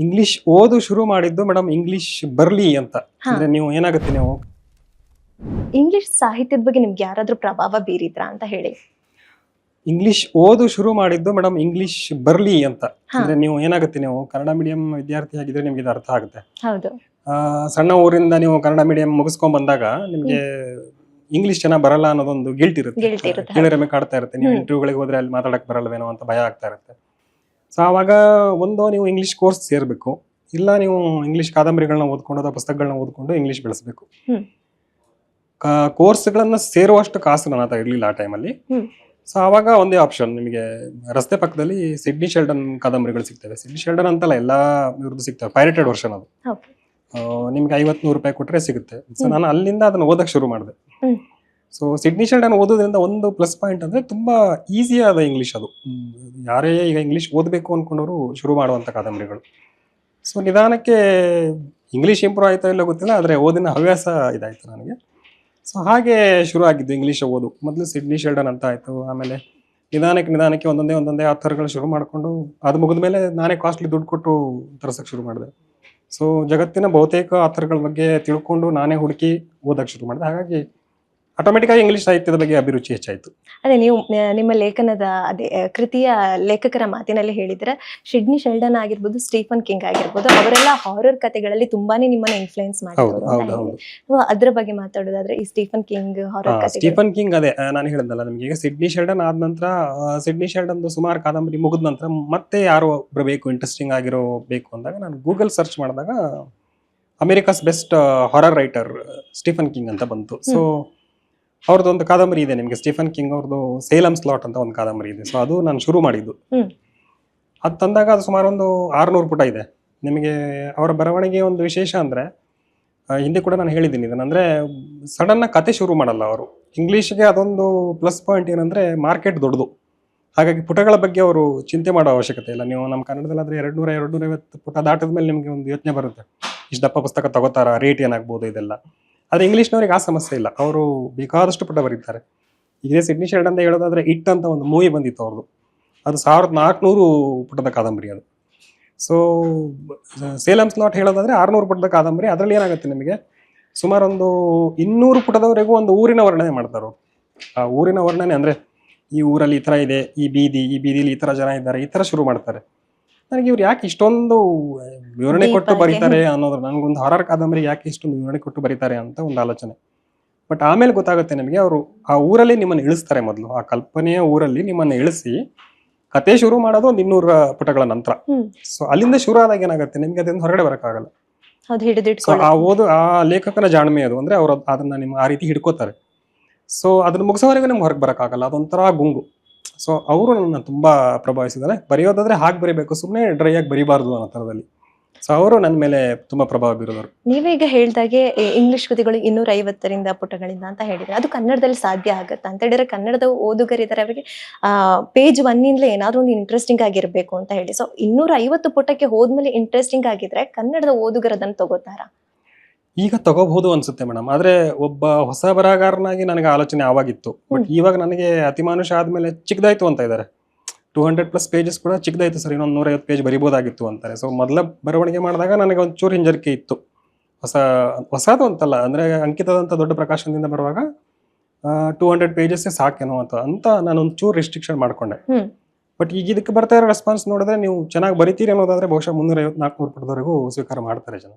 English ಓದು ಶುರು ಮಾಡಿದ್ದು ಮೇಡಮ್ ಇಂಗ್ಲಿಷ್ ಬರ್ಲಿ ಅಂತ. ಅಂದ್ರೆ ನೀವು ಏನಾಗುತ್ತೆ ನೀವು? ಇಂಗ್ಲಿಷ್ ಸಾಹಿತ್ಯದ ಬಗ್ಗೆ ನಿಮ್ಗೆ ಯಾರಾದ್ರೂ ಪ್ರಭಾವ ಬೀರಿದ್ರಾ ಅಂತ ಹೇಳಿ. ಇಂಗ್ಲಿಷ್ ಓದು ಶುರು ಮಾಡಿದ್ದು ಮೇಡಮ್ ಇಂಗ್ಲಿಷ್ ಬರ್ಲಿ ಅಂತ. ಅಂದ್ರೆ ನೀವು ಏನಾಗುತ್ತೆ ನೀವು? ಕನ್ನಡ ಮೀಡಿಯಂ ವಿದ್ಯಾರ್ಥಿ ಆಗಿದ್ರೆ ನಿಮ್ಗೆ ಇದು ಅರ್ಥ ಆಗುತ್ತೆ. ಹೌದು. ಸಣ್ಣ ಊರಿಂದ ನೀವು ಕನ್ನಡ ಮೀಡಿಯಂ ಮುಗಿಸ್ಕೊಂಡ್ ಬಂದಾಗ ನಿಮ್ಗೆ ಇಂಗ್ಲಿಷ್ ಚೆನ್ನಾಗಿ ಬರಲ್ಲ ಅನ್ನೋದೊಂದು ಗಿಲ್ಟ್ ಇರುತ್ತೆ. ಕೀಳರಿಮೆ ಕಾಡ್ತಾ ಇರುತ್ತೆ. ನೀವು. ಇಂಟರ್ವ್ಯೂಗಳಿಗೆ ಹೋದ್ರೆ ಅಲ್ಲಿ ಮಾತಾಡಕ್ ಬರಲ್ವೇನೋ ಅಂತ ಭಯ ಆಗ್ತಾ ಇರುತ್ತೆ. ಸೊ ಆವಾಗ ಒಂದು ನೀವು ಇಂಗ್ಲಿಷ್ ಕೋರ್ಸ್ ಸೇರ್ಬೇಕು. ಇಲ್ಲ ನೀವು ಇಂಗ್ಲಿಷ್ ಕಾದಂಬರಿಗಳನ್ನ ಓದ್ಕೊಂಡು ಅಥವಾ ಪುಸ್ತಕಗಳನ್ನ ಓದ್ಕೊಂಡು ಇಂಗ್ಲಿಷ್ ಬೆಳೆಸಬೇಕು. ಕೋರ್ಸ್ಗಳನ್ನು ಸೇರುವಷ್ಟು ಕಾಸು ನನ್ನ ಹತ್ರ ಇರಲಿಲ್ಲ ಆ ಟೈಮಲ್ಲಿ. ಸೊ ಆವಾಗ ಒಂದೇ ಆಪ್ಷನ್ ನಿಮಗೆ ರಸ್ತೆ ಪಕ್ಕದಲ್ಲಿ ಸಿಡ್ನಿ ಶೆಲ್ಡನ್ ಕಾದಂಬರಿಗಳು ಸಿಗ್ತವೆ. ಸಿಡ್ನಿ ಶೆಲ್ಡನ್ ಅಂತಲ್ಲ ಎಲ್ಲ ಇವ್ರದ್ದು ಸಿಗ್ತವೆ. ಪೈರೇಟೆಡ್ ವರ್ಷನ್ ಅದು. ನಿಮ್ಗೆ ಐವತ್ತು ನೂರು ರೂಪಾಯಿ ಕೊಟ್ಟರೆ ಸಿಗುತ್ತೆ. ಸೊ ನಾನು ಅಲ್ಲಿಂದ ಅದನ್ನ ಓದಕ್ಕೆ ಶುರು ಮಾಡಿದೆ. ಸೊ ಸಿಡ್ನಿ ಶೆಲ್ಡನ್ ಓದೋದ್ರಿಂದ ಒಂದು ಪ್ಲಸ್ ಪಾಯಿಂಟ್ ಅಂದರೆ ತುಂಬ ಈಸಿ ಆದ ಇಂಗ್ಲೀಷ್ ಅದು. ಯಾರೇ ಈಗ ಇಂಗ್ಲೀಷ್ ಓದಬೇಕು ಅಂದ್ಕೊಂಡವರು ಶುರು ಮಾಡುವಂಥ ಕಾದಂಬರಿಗಳು. ಸೊ ನಿಧಾನಕ್ಕೆ ಇಂಗ್ಲೀಷ್ ಇಂಪ್ರೂವ್ ಆಯಿತಾ ಇಲ್ಲ ಗೊತ್ತಿಲ್ಲ, ಆದರೆ ಓದಿನ ಹವ್ಯಾಸ ಇದಾಯಿತು ನನಗೆ. ಸೊ ಹಾಗೆ ಶುರು ಆಗಿದ್ದು ಇಂಗ್ಲೀಷ್ ಓದು. ಮೊದಲು ಸಿಡ್ನಿ ಶೆಲ್ಡನ್ ಅಂತ ಆಯಿತು, ಆಮೇಲೆ ನಿಧಾನಕ್ಕೆ ನಿಧಾನಕ್ಕೆ ಒಂದೊಂದೇ ಒಂದೊಂದೇ ಆಥರ್ಗಳು ಶುರು ಮಾಡಿಕೊಂಡು, ಅದು ಮುಗಿದ ಮೇಲೆ ನಾನೇ ಕಾಸ್ಟ್ಲಿ ದುಡ್ಡು ಕೊಟ್ಟು ತರ್ಸಕ್ಕೆ ಶುರು ಮಾಡಿದೆ. ಸೊ ಜಗತ್ತಿನ ಬಹುತೇಕ ಆಥರ್ಗಳ ಬಗ್ಗೆ ತಿಳ್ಕೊಂಡು ನಾನೇ ಹುಡುಕಿ ಓದಕ್ಕೆ ಶುರು ಮಾಡಿದೆ. ಹಾಗಾಗಿ ಆಟೋಮೆಟಿಕ್ ಆಗಿ ಇಂಗ್ಲಿಷ್ ಸಾಹಿತ್ಯದ ಬಗ್ಗೆ ಅಭಿರುಚಿ ಹೆಚ್ಚಾಯಿತು. ಅದೇ ನೀವು ನಿಮ್ಮ ಲೇಖನದ ಅದೇ ಆ, ಕೃತಿಯ ಲೇಖಕರ ಮಾತಿನಲ್ಲಿ ಹೇಳಿದ್ರೆ ಶಿಡ್ನಿ ಶೆಲ್ಡನ್ ಆಗಿರ್ಬೋದು ಸ್ಟೀಫನ್ ಕಿಂಗ್ ಆಗಿರ್ಬೋದು ಅವರೆಲ್ಲ ಹಾರರ್ ಕಥೆಗಳಲ್ಲಿ ತುಂಬಾನೇ ನಿಮ್ಮನ್ನ ಇನ್ಫ್ಲುಯೆನ್ಸ್ ಹೌದು ಮಾಡಿದ್ರು ಹೌದು ಅದ್ರ ಬಗ್ಗೆ ಮಾತಾಡೋದಾದ್ರೆ ಈ Stephen King horror Stephen King ಅದೇ ಆ, ನಾನು ಹೇಳಿದ್ನಲ್ಲ ನಿಮ್ಗೆ. ಈಗ ಸಿಡ್ನಿ ಶೆಲ್ಡನ್ ಆದ ನಂತರ ಆ, ಸಿಡ್ನಿ ಶೆಲ್ಡನ್ ಸುಮಾರು ಕಾದಂಬರಿ ಮುಗಿದ ನಂತರ ಮತ್ತೆ ಯಾರೋ ಒಬ್ರು ಬೇಕು ಇಂಟ್ರೆಸ್ಟಿಂಗ್ ಆಗಿರೋ ಬೇಕು ಅಂದಾಗ ನಾನು ಗೂಗಲ್ ಸರ್ಚ್ ಮಾಡಿದಾಗ America's best horror writer Stephen King ಅಂತ ಬಂತು. ಸೊ ಅವ್ರದ್ದು ಒಂದು ಕಾದಂಬರಿ ಇದೆ ನಿಮಗೆ. ಸ್ಟೀಫನ್ ಕಿಂಗ್ ಅವ್ರದ್ದು ಸೇಲಮ್ ಸ್ಲಾಟ್ ಅಂತ ಒಂದು ಕಾದಂಬರಿ ಇದೆ. ಸೊ ಅದು ನಾನು ಶುರು ಮಾಡಿದ್ದು. ಅದು ತಂದಾಗ ಅದು ಸುಮಾರು ಒಂದು ಆರುನೂರು ಪುಟ ಇದೆ. ನಿಮಗೆ ಅವರ ಬರವಣಿಗೆ ಒಂದು ವಿಶೇಷ ಅಂದ್ರೆ ಹಿಂದೆ ಕೂಡ ನಾನು ಹೇಳಿದ್ದೀನಿ ಸಡನ್ ಸಡನ್ನ ಕತೆ ಶುರು ಮಾಡಲ್ಲ ಅವರು. ಇಂಗ್ಲೀಷ್ಗೆ ಅದೊಂದು ಪ್ಲಸ್ ಪಾಯಿಂಟ್ ಏನಂದ್ರೆ ಮಾರ್ಕೆಟ್ ದೊಡ್ಡದು. ಹಾಗಾಗಿ ಪುಟಗಳ ಬಗ್ಗೆ ಅವರು ಚಿಂತೆ ಮಾಡೋ ಅವಶ್ಯಕತೆ ಇಲ್ಲ. ನೀವು ನಮ್ಮ ಕನ್ನಡದಲ್ಲಾದ್ರೆ ಎರಡು ನೂರ ಎರಡು ನೂರೈವತ್ತು ಪುಟ ದಾಟದ ಮೇಲೆ ನಿಮಗೆ ಒಂದು ಯೋಚನೆ ಬರುತ್ತೆ. ಇಷ್ಟು ದಪ್ಪ ಪುಸ್ತಕ ತಗೋತಾರ? ರೇಟ್ ಏನಾಗ್ಬೋದು ಇದೆಲ್ಲ? ಆದರೆ ಇಂಗ್ಲೀಷ್ನವ್ರಿಗೆ ಆ ಸಮಸ್ಯೆ ಇಲ್ಲ. ಅವರು ಬೇಕಾದಷ್ಟು ಪುಟ ಬರೀತಾರೆ. ಇದೇ ಸಿಡ್ನಿ ಶೆಲ್ಡ್ ಅಂತ ಹೇಳೋದಾದ್ರೆ ಇಟ್ ಅಂತ ಒಂದು ಮೂವಿ ಬಂದಿತ್ತು ಅವ್ರದ್ದು ಅದು ಸಾವಿರದ ನಾಲ್ಕುನೂರು ಪುಟದ ಕಾದಂಬರಿ ಅದು. ಸೊ ಸೇಲಮ್ಸ್ ನಾಟ್ ಹೇಳೋದಾದ್ರೆ ಆರ್ನೂರು ಪುಟದ ಕಾದಂಬರಿ. ಅದರಲ್ಲಿ ಏನಾಗುತ್ತೆ ನಿಮಗೆ? ಸುಮಾರು ಒಂದು ಇನ್ನೂರು ಪುಟದವರೆಗೂ ಒಂದು ಊರಿನ ವರ್ಣನೆ ಮಾಡ್ತಾರೆ. ಆ ಊರಿನ ವರ್ಣನೆ ಅಂದ್ರೆ ಈ ಊರಲ್ಲಿ ಈ ಥರ ಇದೆ, ಈ ಬೀದಿ, ಈ ಬೀದಿಲಿ ಈ ಥರ ಜನ ಇದ್ದಾರೆ, ಈ ಥರ ಶುರು ಮಾಡ್ತಾರೆ. ನನಗೆ ಇವ್ರು ಯಾಕೆ ಇಷ್ಟೊಂದು ವಿವರಣೆ ಕೊಟ್ಟು ಬರೀತಾರೆ ಅನ್ನೋದು ನನಗೊಂದು ಹಾರರ್ ಕಾದಂಬರಿ ಯಾಕೆ ಇಷ್ಟೊಂದು ವಿವರಣೆ ಕೊಟ್ಟು ಬರೀತಾರೆ ಅಂತ ಒಂದು ಆಲೋಚನೆ. ಬಟ್ ಆಮೇಲೆ ಗೊತ್ತಾಗುತ್ತೆ ನಿಮಗೆ ಅವರು ಆ ಊರಲ್ಲಿ ನಿಮ್ಮನ್ನು ಇಳಿಸ್ತಾರೆ ಮೊದಲು. ಆ ಕಲ್ಪನೆಯ ಊರಲ್ಲಿ ನಿಮ್ಮನ್ನು ಇಳಿಸಿ ಕತೆ ಶುರು ಮಾಡೋದು ಒಂದು ಇನ್ನೂರ ಪುಟಗಳ ನಂತರ. ಸೊ ಅಲ್ಲಿಂದ ಶುರು ಆದಾಗ ಏನಾಗುತ್ತೆ? ನಿಮ್ಗೆ ಅದರಿಂದ ಹೊರಗಡೆ ಬರೋಕ್ಕಾಗಲ್ಲ. ಆ ಓದು ಆ ಲೇಖಕನ ಜಾಣ್ಮೆ ಅದು. ಅಂದ್ರೆ ಅವರು ಅದನ್ನ ನಿಮ್ಮ ಆ ರೀತಿ ಹಿಡ್ಕೋತಾರೆ. ಸೊ ಅದನ್ನ ಮುಗಿಸೋವರೆಗೂ ನಿಮ್ಗೆ ಹೊರಗೆ ಬರೋಕ್ಕಾಗಲ್ಲ. ಅದೊಂಥರ ಗುಂಗು. ಸೊ ಅವರು ನನ್ನ ತುಂಬ ಪ್ರಭಾವಿಸಿದ್ದಾರೆ. ಬರೆಯೋದಾದ್ರೆ ಹಾಗೆ ಬರಿಬೇಕು ಸುಮ್ಮನೆ ಡ್ರೈ ಆಗಿ ಬರಿಬಾರ್ದು ಅನ್ನೋ ಥರದಲ್ಲಿ. ಸೊ ಅವರು ನನ್ನ ಮೇಲೆ ತುಂಬಾ ಪ್ರಭಾವ ಬೀರೋದವರು. ನೀವೀಗ ಹೇಳ್ದಾಗೆ ಇಂಗ್ಲೀಷ್ ಕೃತಿಗಳು ಇನ್ನೂರ ಐವತ್ತರಿಂದ ಪುಟಗಳಿಂದ ಅಂತ ಹೇಳಿದ್ರೆ, ಅದು ಕನ್ನಡದಲ್ಲಿ ಸಾಧ್ಯ ಆಗುತ್ತೆ? ಅಂತ ಹೇಳಿದ್ರೆ ಕನ್ನಡದ ಓದುಗರಿದ್ದಾರೆ, ಅವರಿಗೆ ಪೇಜ್ ಒನ್ನಿಂದಲೇ ಏನಾದರೂ ಒಂದು ಇಂಟ್ರೆಸ್ಟಿಂಗ್ ಆಗಿರಬೇಕು ಅಂತ ಹೇಳಿ. ಸೊ ಇನ್ನೂರ ಐವತ್ತು ಪುಟಕ್ಕೆ ಹೋದ್ಮೇಲೆ ಇಂಟ್ರೆಸ್ಟಿಂಗ್ ಆಗಿದ್ರೆ ಕನ್ನಡದ ಓದುಗರದನ್ನು ತಗೋತಾರ? ಈಗ ತಗೋಬಹುದು ಅನ್ಸುತ್ತೆ ಮೇಡಮ್. ಆದ್ರೆ ಒಬ್ಬ ಹೊಸ ಬರಹಗಾರನಾಗಿ ನನಗೆ ಆಲೋಚನೆ ಆವಾಗಿತ್ತು. ಬಟ್ ಇವಾಗ ನನಗೆ ಅತಿಮಾನುಷ ಆದ್ಮೇಲೆ ಚಿಕ್ಕದಾಯ್ತು ಅಂತ ಇದ್ದಾರೆ ಟೂ ಹಂಡ್ರೆಡ್ ಪ್ಲಸ್ ಪೇಜಸ್ ಕೂಡ ಚಿಕ್ಕದಾಯ್ತು ಸರ್. ಇನ್ನೊಂದು ನೂರೈವತ್ತು ಪೇಜ್ ಬರಿಬೋದಾಗಿತ್ತು ಅಂತಾರೆ. ಸೊ ಮೊದಲ ಬರವಣಿಗೆ ಮಾಡಿದಾಗ ನನಗೆ ಒಂಚೂರು ಹಿಂಜರಿಕೆ ಇತ್ತು. ಹೊಸ ಹೊಸದು ಅಂತಲ್ಲ. ಅಂದ್ರೆ ಅಂಕಿತದಂತ ದೊಡ್ಡ ಪ್ರಕಾಶನದಿಂದ ಬರುವಾಗ ಟೂ ಹಂಡ್ರೆಡ್ ಪೇಜಸ್ ಸಾಕೇನೋ ಅಂತ ಅಂತ ನಾನು ಒಂಚೂರು ರಿಸ್ಟ್ರಿಕ್ಷನ್ ಮಾಡ್ಕೊಂಡೆ. ಬಟ್ ಈಗ ಇದಕ್ಕೆ ಬರ್ತಾ ಇರೋ ರೆಸ್ಪಾನ್ಸ್ ನೋಡಿದ್ರೆ ನೀವು ಚೆನ್ನಾಗಿ ಬರಿತೀರಿ ಅನ್ನೋದಾದ್ರೆ ಬಹುಶಃ ಮುನ್ನೂರ ಐವತ್ತು ನಾಲ್ಕುನೂರು ಪುಟದವರೆಗೂ ಸ್ವೀಕಾರ ಮಾಡ್ತಾರೆ ಜನ.